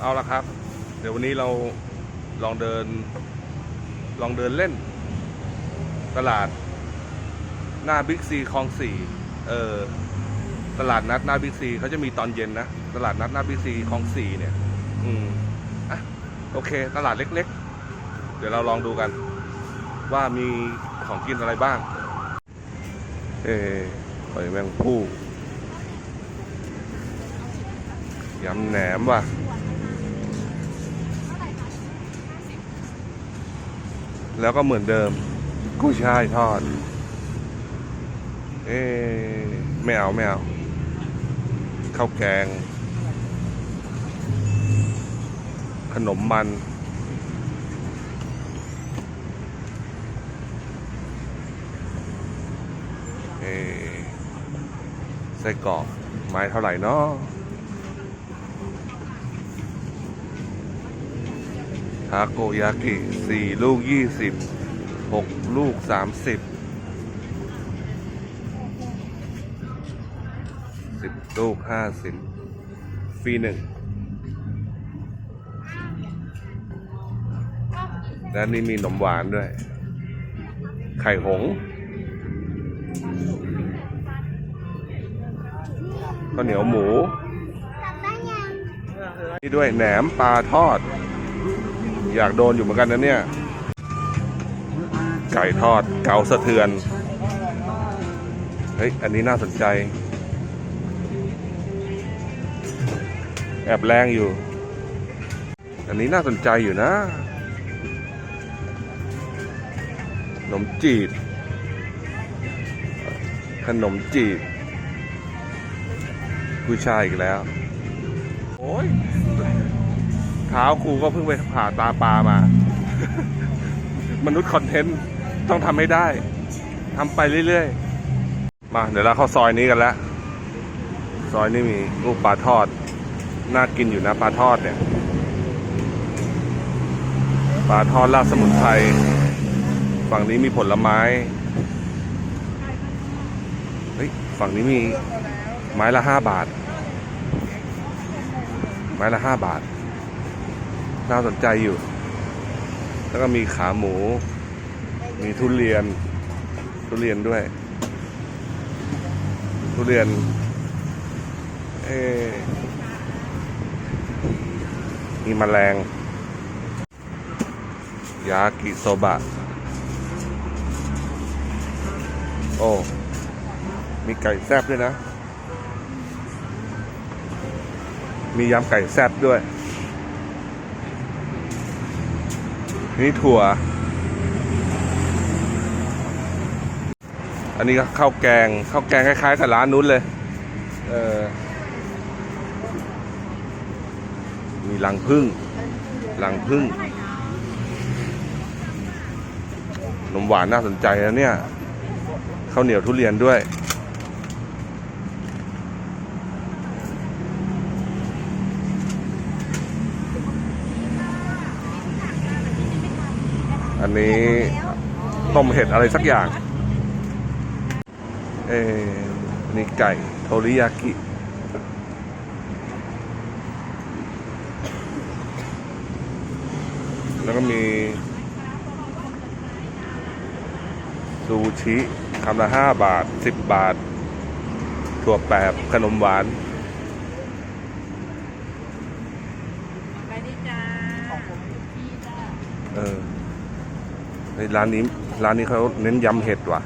เอาละครับ เดี๋ยววันนี้เราลองเดิน ลองเดินเล่น ตลาด หน้าบิ๊กซีคลองสี่เออตลาดนัดหน้าบิ๊กซีเขาจะมีตอนเย็นนะตลาดนัดหน้าบิ๊กซีคลองสี่เนี่ย อืมอะโอเค ตลาดเล็ก ๆ เดี๋ยวเราลองดูกัน ว่ามีของกินอะไรบ้าง เอ้หอยแมงผู้ยำแหนมว่ะ แล้วก็เหมือนเดิม กุ้ยช่ายทอด เอ๊ไม่เอาไม่เอาข้าวแกง ขนมมันเอ๊ะไส้กรอกไม้เท่าไหร่เนาะาโกยากิสี่ลูกยี่สิบหกลูกสามสิบสิบลูกห้าสิบฟรีหนึ่งและนี่มีขนมหวานด้วย ไข่หงส์ข้าวเหนียวหมู นี่ด้วยแหนมปลาทอด อยากโดนอยู่เหมือนกันนะเนี่ย ไก่ทอดเกาสะเทือน เฮ้ย อันนี้น่าสนใจ แอบแรงอยู่ อันนี้น่าสนใจอยู่นะขนมจีบขนมจีบผู้ชายอีกแล้ว โอ้ย เท้าครูก็เพิ่งไปผ่าตาปลามา มนุษย์คอนเทนต์ต้องทำให้ได้ทำไปเรื่อยๆ มา เดี๋ยวเราเข้าซอยนี้กันแล้ว ซอยนี้มีลูกปลาทอด น่ากินอยู่นะปลาทอดเนี่ย ปลาทอดราดสมุนไพร ฝั่งนี้มีผลไม้ เฮ้ย ฝั่งนี้มีไม้ละห้าบาท ไม้ละห้าบาท น่าสนใจอยู่ แล้วก็มีขาหมู มีทุเรียน ทุเรียนด้วย ทุเรียน เอ๊ะมีแมลง ยากิโซบะ โอ้ มีไก่แซบด้วยนะ มียำไก่แซบด้วย นี่ถั่ว อันนี้ก็ข้าวแกงข้าวแกงคล้ายๆกับร้านนู้นเลย เออ มีรังพึ่งรังพึ่งนมหวานน่าสนใจนะเนี่ยข้าวเหนียวทุเรียนด้วย อันนี้ต้มเห็ดอะไรสักอย่างเออนี่ไก่โทริยากิ แล้วก็มี ซูชิคำละห้าบาทสิบบาท ถั่วแปบขนมหวาน ไปดิจ้าของผมพี่จ้า เออ ในร้านนี้ร้านนี้เขาเน้นยำเห็ดว่ะ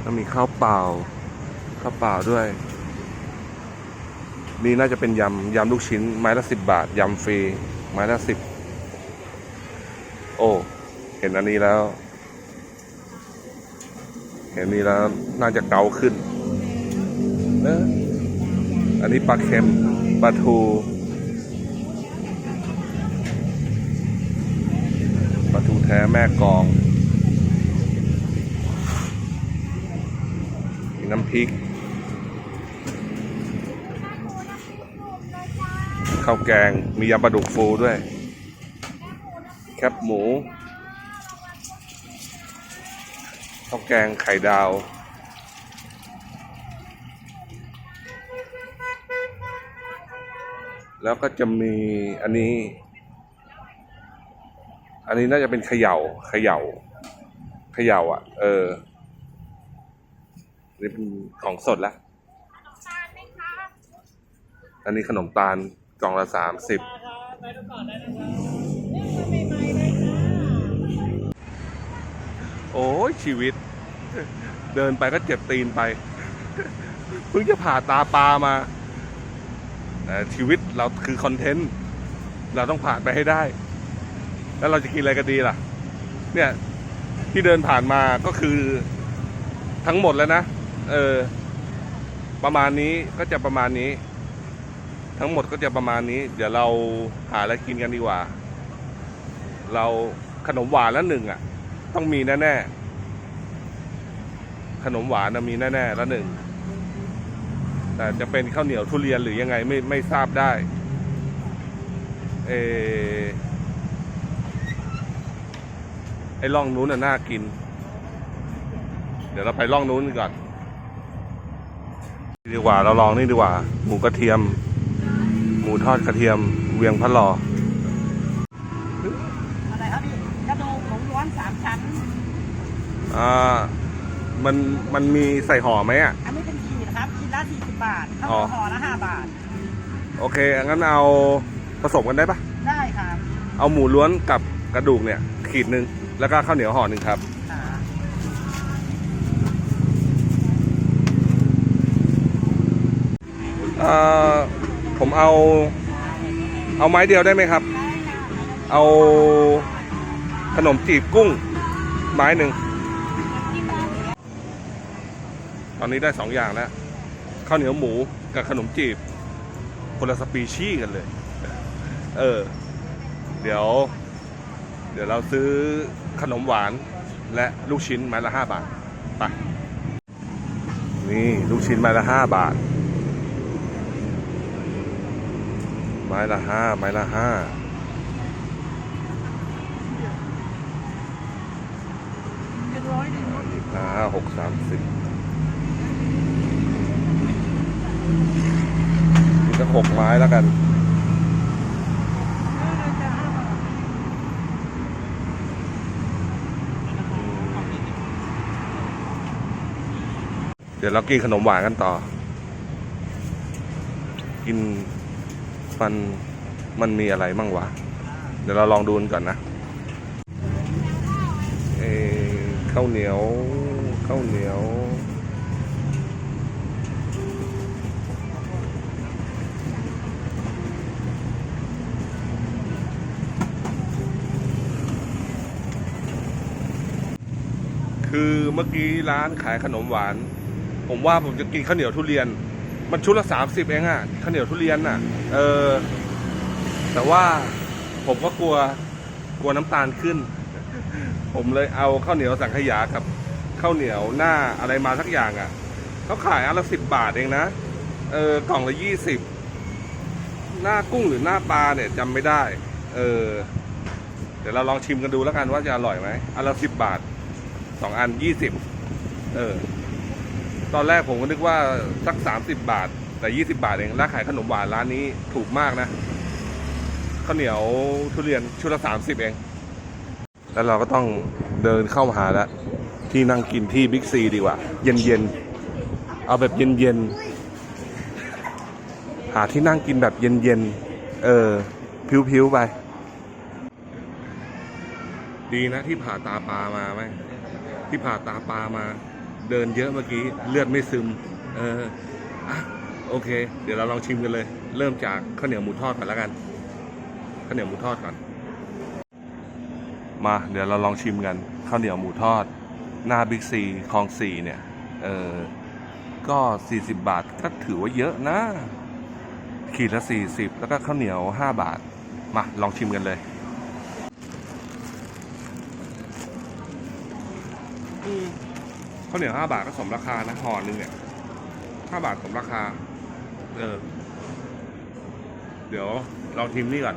แล้วมีข้าวเปล่าข้าวเปล่าด้วย นี่น่าจะเป็นยำยำลูกชิ้น ไม้ละสิบบาทยำฟรีไม้ละสิบโอ้ เห็นอันนี้แล้ว เห็นนี้แล้วน่าจะเกาขึ้นนะอันนี้ปลาเค็มปลาทูปลาทูแท้แม่กองมีน้ำพริกข้าวแกงมียำปลาดุกฟูด้วย แคบหมูข้าวแกงไข่ดาว แล้วก็จะมีอันนี้ อันนี้น่าจะเป็นเขย่าเขย่าเขย่าอะ เออ นี่เป็นของสดละอันนี้ขนมตาลกล่องละสามสิบโอ้ยชีวิต เดินไปก็เจ็บตีนไป เพิ่งจะผ่าตาปลามาแต่ชีวิตเราคือคอนเทนต์ เราต้องผ่านไปให้ได้ แล้วเราจะกินอะไรกันดีล่ะ เนี่ยที่เดินผ่านมาก็คือทั้งหมดแล้วนะ เออ ประมาณนี้ก็จะประมาณนี้ ทั้งหมดก็จะประมาณนี้ เดี๋ยวเราหาอะไรกินกันดีกว่า เราขนมหวานแล้วหนึ่งอะ ต้องมีแน่ๆ ขนมหวานนะมีแน่ๆแล้วหนึ่งแต่จะเป็นข้าวเหนียวทุเรียนหรือยังไงไม่ไม่ทราบได้เออไอ้ล่องนู้นน่ะน่ากิน เดี๋ยวเราไปล่องนู้นก่อนดีกว่าเราลองนี่ดีกว่า หมูกระเทียม หมูทอดกระเทียม เวียงพะหลออะไรครับพี่กระดูกหมูล้วนสามชั้นอ่า มันมันมีใส่ห่อไหมอะ อันนี้เป็นขีดนะครับขีดละสี่สิบบาทข้าวอ๋อ ห่อละห้าบาท โอเคงั้นเอาผสมกันได้ปะได้ครับเอาหมูล้วนกับกระดูกเนี่ย ขีดหนึ่งแล้วก็ข้าวเหนียวห่อหนึ่งครับ อ่าเอ่อผมเอา เอาไม้เดียวได้ไหมครับ เอาขนมจีบกุ้ง ไม้หนึ่ง ตอนนี้ได้สองอย่างแล้วข้าวเหนียวหมูกับขนมจีบคนละสปีชีส์กันเลย เออ เดี๋ยว เดี๋ยวเราซื้อขนมหวานและลูกชิ้นไม้ละห้าบาท ไป นี่ลูกชิ้นไม้ละห้าบาท ไม้ละห้าไม้ละห้าเป็นร้อยหนึ่งอีกห้าหกสามสิบ อีกสักหกไม้แล้วกันเดี๋ยวเรากินขนมหวานกันต่อ กินมันมันมีอะไรมั่งวะ เดี๋ยวเราลองดูกันก่อนนะ เออข้าวเหนียวข้าวเหนียว คือเมื่อกี้ร้านขายขนมหวาน ผมว่าผมจะกินข้าวเหนียวทุเรียน มันชุดละสามสิบเองอะข้าวเหนียวทุเรียนน่ะ เออ แต่ว่าผมก็กลัวกลัวน้ำตาลขึ้น ผมเลยเอาข้าวเหนียวสังขยากับข้าวเหนียวหน้าอะไรมาสักอย่างอะ่ะเขาขายอันละสิบบาทเองนะเออกล่องละยี่สิบหน้ากุ้งหรือหน้าปลาเนี่ยจำไม่ได้ เออ เดี๋ยวเราลองชิมกันดูแล้วกันว่าจะอร่อยไหมอันละสิบบาท สองอันยี่สิบเออ ตอนแรกผมก็นึกว่าสักสามสิบบาท แต่ยี่สิบาทเองร้านขายขนมหวานร้านนี้ถูกมากนะข้าวเหนียวทุเรียนชุดละสามสิบเอง แล้วเราก็ต้องเดินเข้ามาหาแล้ว ที่นั่งกินที่บิ๊กซีดีกว่า เย็นๆเอาแบบเย็นๆหาที่นั่งกินแบบเย็นๆเออ พิ้วๆไป ดีนะที่ผ่าตาปลามาไหม ที่ผ่าตาปลามาเดินเยอะเมื่อกี้เลือดไม่ซึม เอออะโอเค เดี๋ยวเราลองชิมกันเลย เริ่มจากข้าวเหนียวหมูทอดก่อนแล้วกันข้าวเหนียวหมูทอดก่อน มา เดี๋ยวเราลองชิมกันข้าวเหนียวหมูทอด หน้าบิ๊กซีคลองสี่เนี่ย เออก็ 40 บาทก็ถือว่าเยอะนะ ขีดละ 40 แล้วก็ข้าวเหนียว 5 บาท มา ลองชิมกันเลย อืม ข้าวเหนียว5บาทก็สมราคานะห่อหนึ่งเนี่ย5บาทสมราคา เออ เดี๋ยวลองชิมนี่ก่อน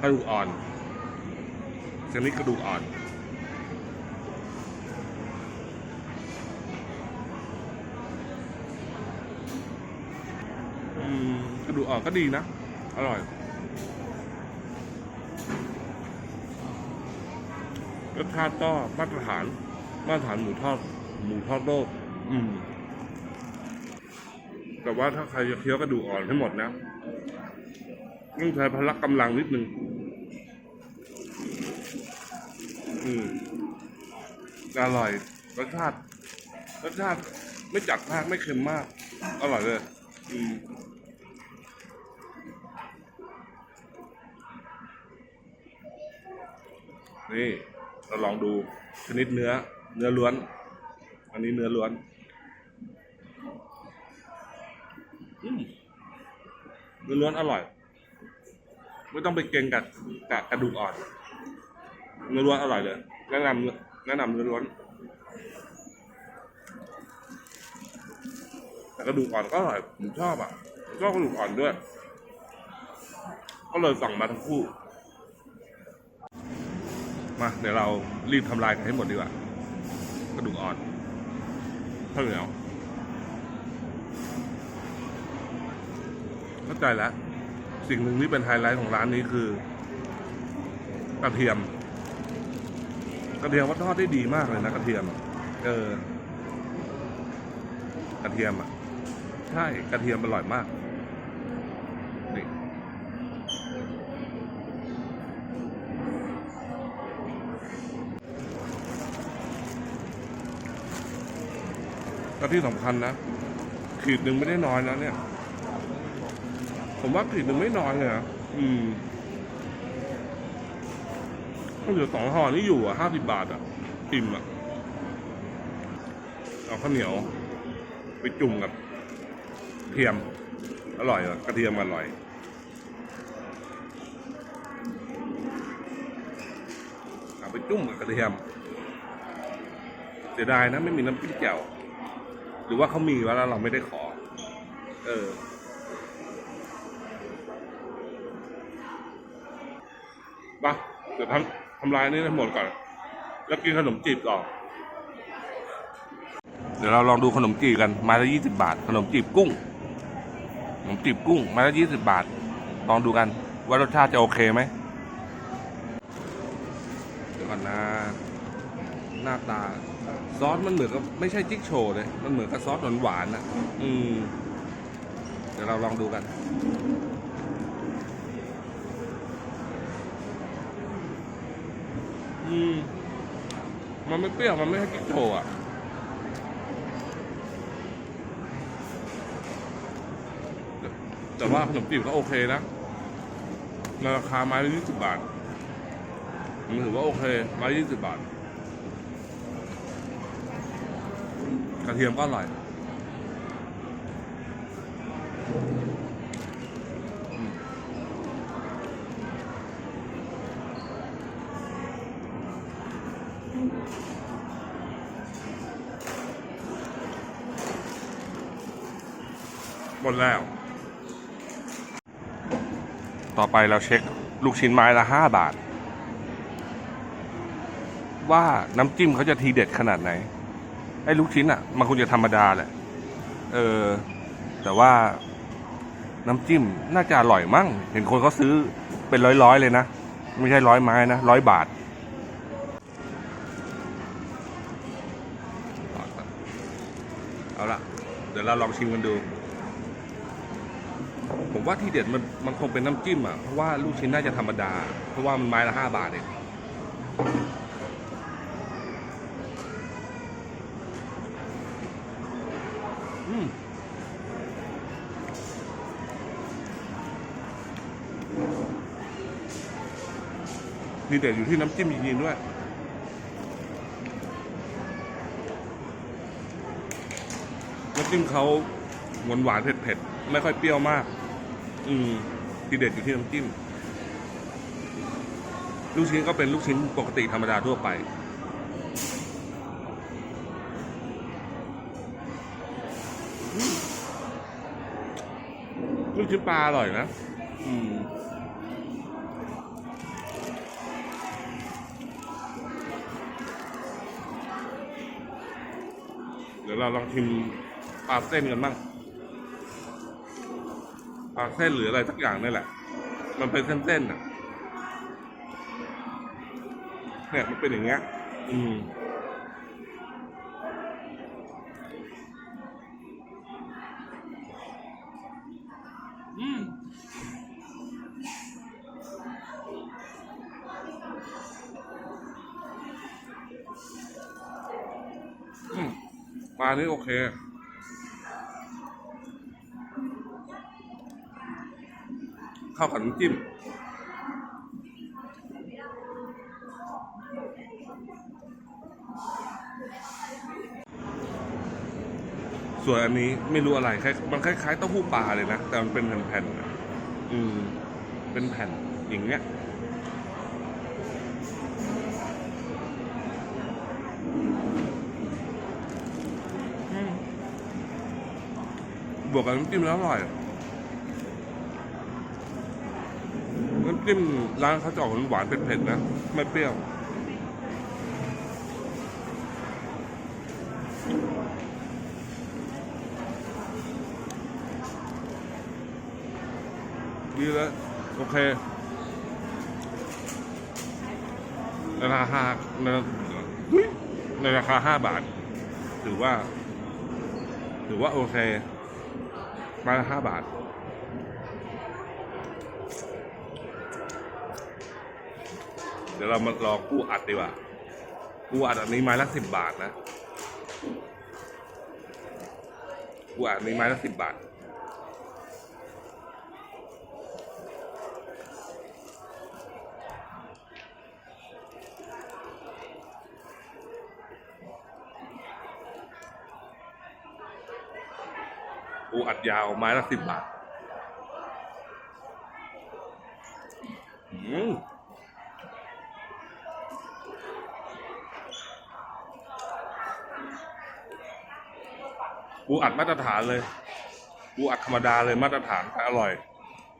กระดูกอ่อนชนิดกระดูกอ่อนอืมกระดูกอ่อนก็ดีนะ อร่อย รสชาติก็มาตรฐาน มาตรฐานหมูทอดหมูทอดโลก อืม แต่ว่าถ้าใครจะเคี้ยวกระดูกอ่อนให้หมดนะต้องใช้พละกำลังนิดนึง อืมอร่อยรสชาติรสชาติไม่จัดมากไม่เค็มมาก อร่อยเลย อืมนี่ เราลองดูชนิดเนื้อ เนื้อล้วน อันนี้เนื้อล้วนอืมเนื้อล้วนอร่อย ไม่ต้องไปเก่งกับกับกระดูกอ่อน เนื้อล้วนอร่อยเลย แนะนำแนะนำเนื้อล้วน แต่กระดูกอ่อนก็อร่อย ผมชอบอะผมชอบกระดูกอ่อนด้วย ก็เลยสั่งมาทั้งคู่ มาเดี๋ยวเรารีบทำลายกันให้หมดดีกว่ากระดูกอ่อนข้าวเหนียวเข้าใจแล้ว สิ่งหนึ่งที่เป็นไฮไลท์ของร้านนี้คือกระเทียม กระเทียมว่าทอดได้ดีมากเลยนะกระเทียมเออกระเทียมอะใช่กระเทียมอร่อยมาก ก็ที่สำคัญนะขีดหนึ่งไม่ได้น้อยนะเนี่ย ผมว่าขีดหนึ่งไม่น้อยเลยนะอืมก็เหลือสองห่อนี่อยู่อะห้าสิบบาทอะอิ่มอะเอาข้าวเหนียว ไปจุ่มกับเทียม อร่อยอะกระเทียมอร่อยเอาไปจุ่มกับกระเทียมเสียดายนะไม่มีน้ำจิ้มแจ่ว หรือว่าเขามีแล้วเราไม่ได้ขอ เออ ปะเดี๋ยวทำทำลายนี่ให้หมดก่อน แล้วกินขนมจีบต่อ เดี๋ยวเราลองดูขนมจีบกันไม้ละยี่สิบาท ขนมจีบกุ้ง ขนมจีบกุ้งไม้ละยี่สิบาท ลองดูกัน ว่ารสชาติจะโอเคไหม เดี๋ยวก่อนนะ หน้าตา ซอสมันเหมือนกับไม่ใช่จิ๊กโชว์เลย มันเหมือนกับซอสหวานๆอะอืม เดี๋ยวเราลองดูกัน อืม มันไม่เปรี้ยว มันไม่ใช่จิ๊กโชว์อะแต่ว่าขนมจีบก็โอเคนะในราคาไม้ละยี่สิบบาท มันถือว่าโอเคไม้ยี่สิบบาท กระเทียมก็อร่อยหมดแล้ว ต่อไปเราเช็คลูกชิ้นไม้ละห้าบาท ว่าน้ำจิ้มเขาจะทีเด็ดขนาดไหน ไอ้ลูกชิ้นอะ มันคงจะธรรมดาแหละ เออ แต่ว่าน้ำจิ้มน่าจะอร่อยมั้ง เห็นคนเขาซื้อเป็นร้อยๆเลยนะ ไม่ใช่ร้อยไม้นะร้อยบาท เอาละเดี๋ยวเราลองชิมกันดู ผมว่าที่เด็ดมันมันคงเป็นน้ำจิ้มอะ เพราะว่าลูกชิ้นน่าจะธรรมดา เพราะว่ามันไม้ละห้าบาทเอง มีเด็ดอยู่ที่น้ำจิ้มจริงๆด้วย น้ำจิ้มเขาหวานหวานเผ็ดๆไม่ค่อยเปรี้ยวมาก อืมทีเด็ดอยู่ที่น้ำจิ้ม ลูกชิ้นก็เป็นลูกชิ้นปกติธรรมดาทั่วไปลูกชิ้นปลาอร่อยนะ อืม ยวเราลองชิมปลาเส้นกันบ้างปลาเส้นหรืออะไรสักอย่างนี่แหละ มันเป็นเส้นๆอะเนี่ยมันเป็นอย่างเงี้ย อืมานี่โอเค ข้ากับน้ำจิ้ม ส่วนอันนี้ไม่รู้อะไรคล้ายมันคล้ายๆเต้าหู้ปลาเลยนะ แต่มันเป็นแผ่นๆอะอืม เป็นแผ่นอย่างเงี้ย วกกับน้ำจิ้มแล้วอร่อยน้ำจิ้มร้านเขาจะออกหวานเผ็ดๆนะ ไม่เปรี้ยวดีแล้วโอเคในราคาในในราคาห้าบาท ถือว่า ถือว่าโอเค ไม้ละห้าบาท เดี๋ยวเรามารอกู้อัดดีกว่ากู้อัดอันนี้ไม้ละสิบบาทนะกู้อัดอันนี้ไม้ละสิบบาท ปูอัดยาวไม้ละสิบบาทอืมปูอัดมาตรฐานเลยปูอัดธรรมดาเลยมาตรฐานแต่อร่อย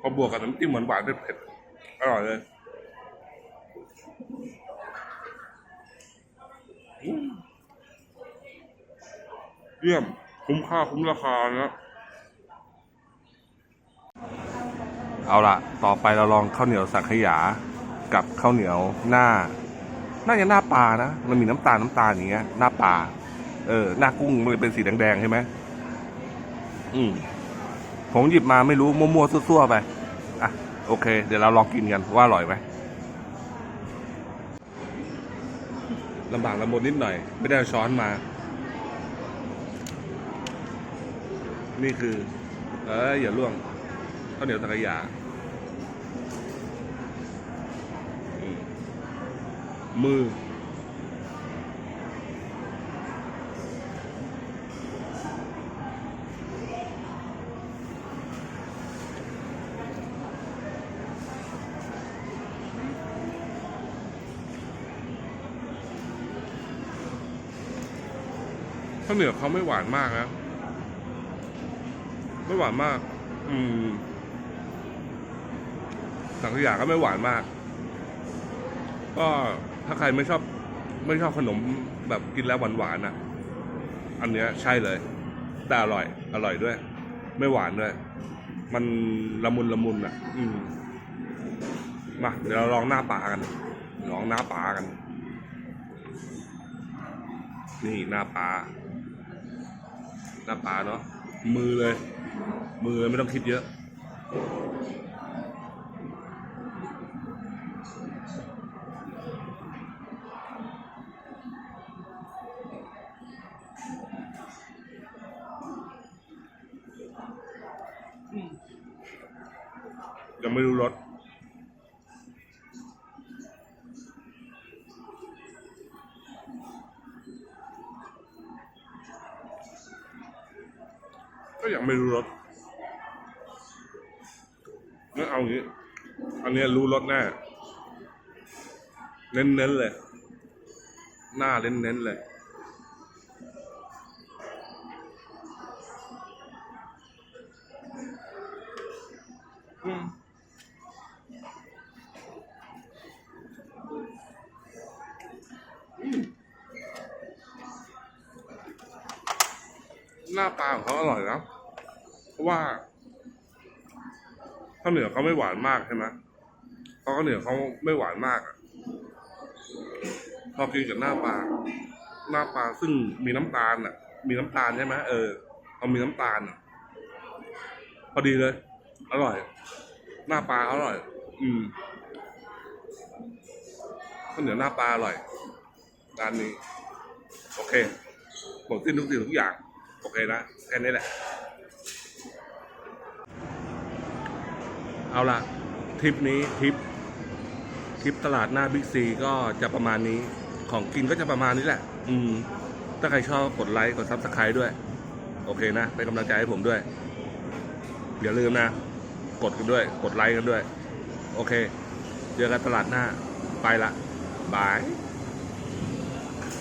พอบวกกับน้ำจิ้มหวานๆเผ็ดๆอร่อยเลยอืมเยี่ยมคุ้มค่าคุ้มราคานะ เอาละต่อไปเราลองข้าวเหนียวสังขยา กับข้าวเหนียวหน้า น่าจะหน้าปลานะ มันมีน้ำตาลน้ำตาลอย่างเงี้ย หน้าปลา เออ หน้ากุ้งมันเป็นสีแดงๆใช่ไหม อืม ผมหยิบมาไม่รู้มั่วๆซั่วๆไป อะ โอเค เดี๋ยวเราลองกินกันว่าอร่อยไหมลำบากลำบนนิดหน่อย ไม่ได้เอาช้อนมา นี่คือ เอ้ยอย่าล่วงข้าวเหนียวสังขยาอืม มือ ข้าวเหนียวเขาไม่หวานมากนะ ไม่หวานมาก อืมสังขยาก็ไม่หวานมาก ก็ ถ้าใครไม่ชอบไม่ชอบขนมแบบกินแล้วหวานๆนะอันเนี้ยใช่เลย แต่อร่อย อร่อยด้วย ไม่หวานด้วย มันละมุนละมุนอะ อืมมาเดี๋ยวเราลองหน้าปลากันลองหน้าปลากัน นี่หน้าปลาหน้าปลาเนาะมือเลย มือเลยไม่ต้องคิดเยอะ เน้นๆเลย หน้าเน้นๆเลยอืมหน้าปลาของเขาอร่อยนะเพราะว่าข้าวเหนียวเขาไม่หวานมากใช่ไหมเพราะข้าวเหนียวเขาไม่หวานมากอะ พอกินกับหน้าปลา หน้าปลาซึ่งมีน้ำตาลอะ มีน้ำตาลใช่ไหมเออเอามีน้ำตาลอะพอดีเลย อร่อย หน้าปลาอร่อย อืมข้าวเหนียวหน้าปลาอร่อยร้านนี้ โอเคหมดสิ้นทุกสิ่งทุกอย่าง โอเคนะแค่นี้แหละ เอาละทริปนี้ทริปทริปตลาดหน้าบิ๊กซีก็จะประมาณนี้ ของกินก็จะประมาณนี้แหละ อืม ถ้าใครชอบกดไลค์กดซับสไครต์ด้วย โอเคนะ เป็นกำลังใจให้ผมด้วย อย่าลืมนะ กดกันด้วย กดไลค์กันด้วย โอเค เจอกันตลาดหน้า ไปละบาย